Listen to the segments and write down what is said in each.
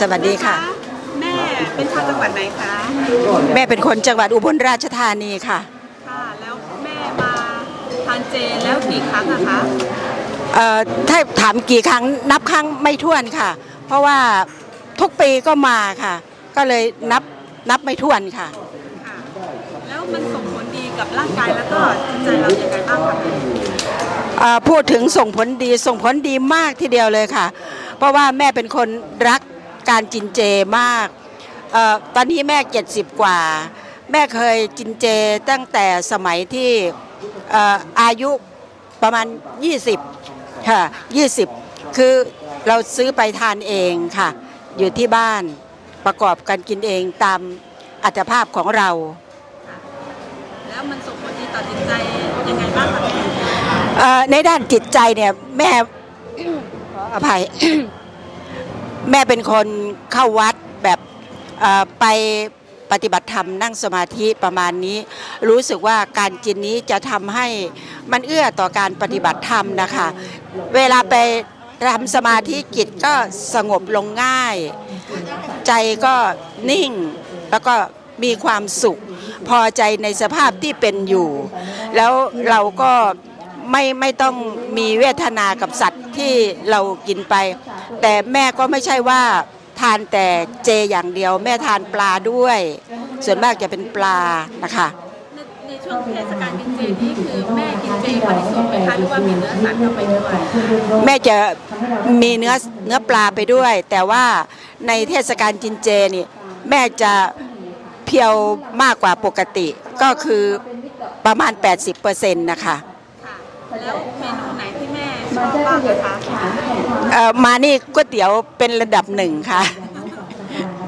สวัสดีค่ะ แม่เป็นชาวจังหวัดไหนคะแม่เป็นคนจังหวัดอุบลราชธานีค่ะค่ะ แล้วแม่มาทานเจแล้วกี่ครั้งอะคะเอ่อถ้าถามกี่ครั้งนับครั้งไม่ถ้วนค่ะ เพราะว่าทุกปีก็มาค่ะ ก็เลยนับนับไม่ถ้วนค่ะ ค่ะ แล้วมันส่งผลดีกับร่างกายแล้วก็จิตใจเราอย่างไรบ้างคะแม่เอ่อพูดถึงส่งผลดีส่งผลดีมากทีเดียวเลยค่ะ เพราะว่าแม่เป็นคนรัก การกินเจมากออตอนนี้แม่ 70 กว่า แม่เคยกินเจตั้งแต่สมัยที่อออายุประมาณ 20 ค่ะ 20 คือเราซื้อไปทานเองค่ะ อยู่ที่บ้านประกอบกันกินเองตามอัตภาพของเรา แล้วมันส่งผลดีต่อจิตใจยังไงบ้างคะแม่ในด้านจิตใจเนี่ยแม่ขออภัย แม่เป็นคนเข้าวัดแบบไปปฏิบัติธรรมนั่งสมาธิประมาณนี้ รู้สึกว่าการกินนี้จะทำให้มันเอื้อต่อการปฏิบัติธรรมนะคะ เวลาไปทำสมาธิจิตก็สงบลงง่าย ใจก็นิ่งแล้วก็มีความสุข พอใจในสภาพที่เป็นอยู่ แล้วเราก็ ไม่ไม่ต้องมีเวทนากับสัตว์ที่เรากินไป แต่แม่ก็ไม่ใช่ว่าทานแต่เจอย่างเดียว แม่ทานปลาด้วย ส่วนมากจะเป็นปลานะคะในในช่วงเทศกาลกินเจนี่คือแม่กินเจบริสุทธิ์ไหมคะหรือว่ามีเนื้อสัตว์เข้าไปด้วยแม่จะมีเนื้อเนื้อปลาไปด้วย แต่ว่าในเทศกาลกินเจนี่แม่จะเพียวมากกว่าปกติก็คือประมาณ 80%นะคะค่ะ แล้วเมนูไหนที่แม่ชอบบ้างนะคะเอ่อมานี่ก๋วยเตี๋ยวเป็นระดับหนึ่งค่ะ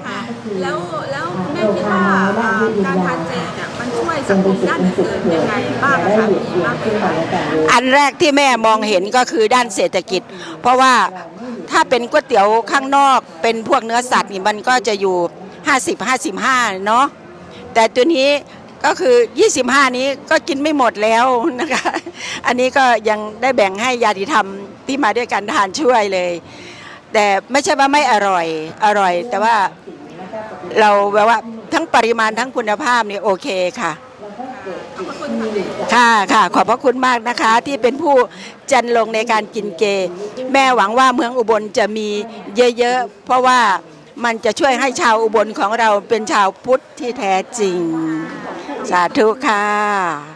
ค่ะ แล้วแล้วแม่คิดว่าอ่าการทานเจเนี่ยมันช่วยสังคมด้านอื่นๆยังไงบ้างคะมีบ้างไหมคะอันแรกที่แม่มองเห็นก็คือด้านเศรษฐกิจ เพราะว่าถ้าเป็นก๋วยเตี๋ยวข้างนอกเป็นพวกเนื้อสัตว์นี่มันก็จะอยู่ 50 55เนาะแต่ตัวนี้ ก็คือ 25 นี้ก็กินไม่หมดแล้วนะคะ อันนี้ก็ยังได้แบ่งให้ญาติธรรมที่มาด้วยกันทานช่วยเลย แต่ไม่ใช่ว่าไม่อร่อยอร่อย แต่ว่าเราแบบว่าทั้งปริมาณทั้งคุณภาพนี่โอเคค่ะขอบคุณค่ะค่ะค่ะขอบพระคุณมากนะคะที่เป็นผู้จันลงในการกินเจแม่หวังว่าเมืองอุบลจะมีเยอะๆ เพราะว่ามันจะช่วยให้ชาวอุบลของเราเป็นชาวพุทธที่แท้จริง สาธุค่ะ